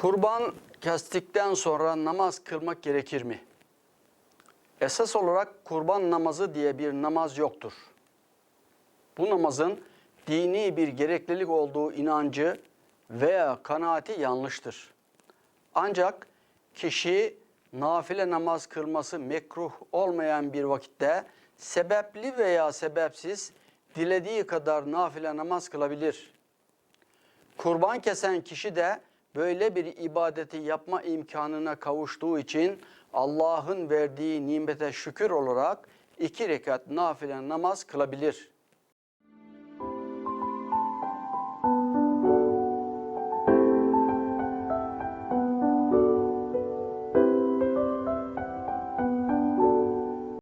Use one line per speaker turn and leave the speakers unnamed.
Kurban kestikten sonra namaz kılmak gerekir mi? Esas olarak kurban namazı diye bir namaz yoktur. Bu namazın dini bir gereklilik olduğu inancı veya kanaati yanlıştır. Ancak kişi nafile namaz kılması mekruh olmayan bir vakitte sebepli veya sebepsiz dilediği kadar nafile namaz kılabilir. Kurban kesen kişi de böyle bir ibadeti yapma imkanına kavuştuğu için Allah'ın verdiği nimete şükür olarak iki rekat nafile namaz kılabilir.